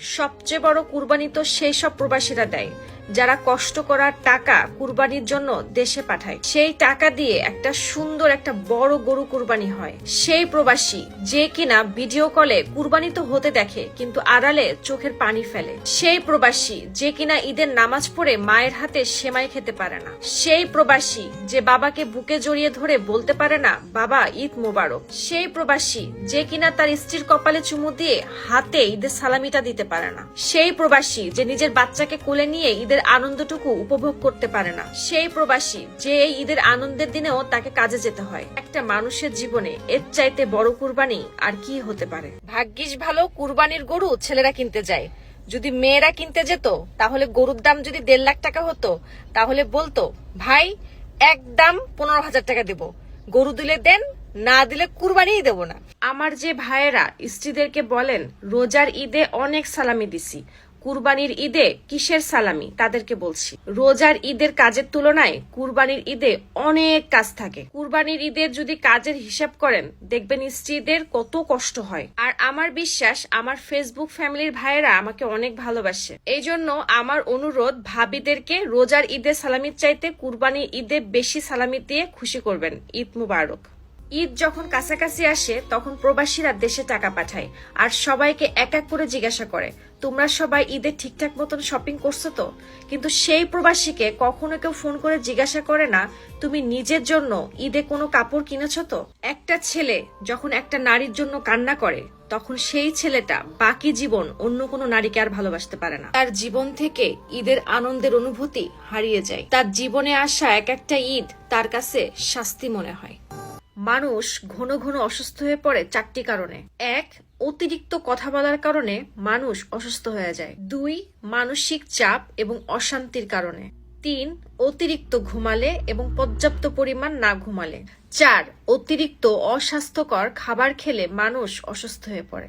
সবচেয়ে বড় কুরবানি তো সেই সব প্রবাসীরা দেয়। যারা কষ্ট করার টাকা কুরবানির জন্য দেশে পাঠায়, সেই টাকা দিয়ে একটা সুন্দর একটা বড় গরু কুরবানি হয়। সেই প্রবাসী যে কিনা ভিডিও কলে কুরবানি তো হতে দেখে, কিন্তু আড়ালে চোখের পানি ফেলে। সেই প্রবাসী যে কিনা ঈদের নামাজ পড়ে মায়ের হাতে সেমাই খেতে পারে না। সেই প্রবাসী যে বাবাকে বুকে জড়িয়ে ধরে বলতে পারে না, বাবা, ঈদ মোবারক। সেই প্রবাসী যে কিনা তার স্ত্রীর কপালে চুমু দিয়ে হাতে ঈদের সালামিটা দিতে পারে না। সেই প্রবাসী যে নিজের বাচ্চাকে কোলে নিয়ে ঈদের আনন্দটুকু উপভোগ করতে পারে না। সেই প্রবাসী যে এই ঈদের আনন্দের দিনেও তাকে কাজে যেতে হয়। একটা মানুষের জীবনে এর চাইতে বড় কুরবানি আর কি হতে পারে? ভাগ্যিস ভালো কুরবানির গরু ছেলেরা কিনতে যায়। যদি মেয়েরা কিনতে যেত তাহলে গরুর দাম যদি দেড় লাখ টাকা হতো তাহলে বলতো ভাই একদম পনেরো হাজার টাকা দেব। গরু দিলে দেন না দিলে কুরবানিই দেব না। আমার যে ভাইয়েরা স্ত্রীদেরকে বলেন রোজার ঈদে অনেক সালামি দিছি। কুরবানির ঈদে কিসের সালামি? তাদেরকে বলছি। রোজার ঈদের কাজের তুলনায় কুরবানির ঈদে অনেক কাজ থাকে। কুরবানির ঈদের যদি কাজের হিসাব করেন, দেখবেন স্ত্রীদের কত কষ্ট হয়। আর আমার বিশ্বাস, আমার ফেসবুক ফ্যামিলির ভাইয়েরা আমাকে অনেক ভালোবাসে। এই জন্য আমার অনুরোধ, ভাবিদেরকে রোজার ঈদের সালামির চাইতে কুরবানির ঈদে বেশি সালামি দিয়ে খুশি করবেন। ঈদ মুবারক। ঈদ যখন কাছাকাছি আসে, তখন প্রবাসীরা দেশে টাকা পাঠায় আর সবাইকে এক এক করে জিজ্ঞাসা করে, তোমরা সবাই ঈদে ঠিকঠাক মতন শপিং করছ তো? কিন্তু সেই প্রবাসীকে কখনো কেউ ফোন করে জিজ্ঞাসা করে না, তুমি নিজের জন্য ঈদে কোনো কাপড় কিনেছো তো? একটা ছেলে যখন একটা নারীর জন্য কান্না করে, তখন সেই ছেলেটা বাকি জীবন অন্য কোনো নারীকে আর ভালোবাসতে পারে না। তার জীবন থেকে ঈদের আনন্দের অনুভূতি হারিয়ে যায়। তার জীবনে আসা এক একটা ঈদ তার কাছে শাস্তি মনে হয়। মানুষ ঘন ঘন অসুস্থ হয়ে পড়ে চারটি কারণে। এক, অতিরিক্ত কথা বলার কারণে মানুষ অসুস্থ হয়ে যায়। দুই, মানসিক চাপ এবং অশান্তির কারণে। তিন, অতিরিক্ত ঘুমালে এবং পর্যাপ্ত পরিমাণ না ঘুমালে। চার, অতিরিক্ত অস্বাস্থ্যকর খাবার খেলে মানুষ অসুস্থ হয়ে পড়ে।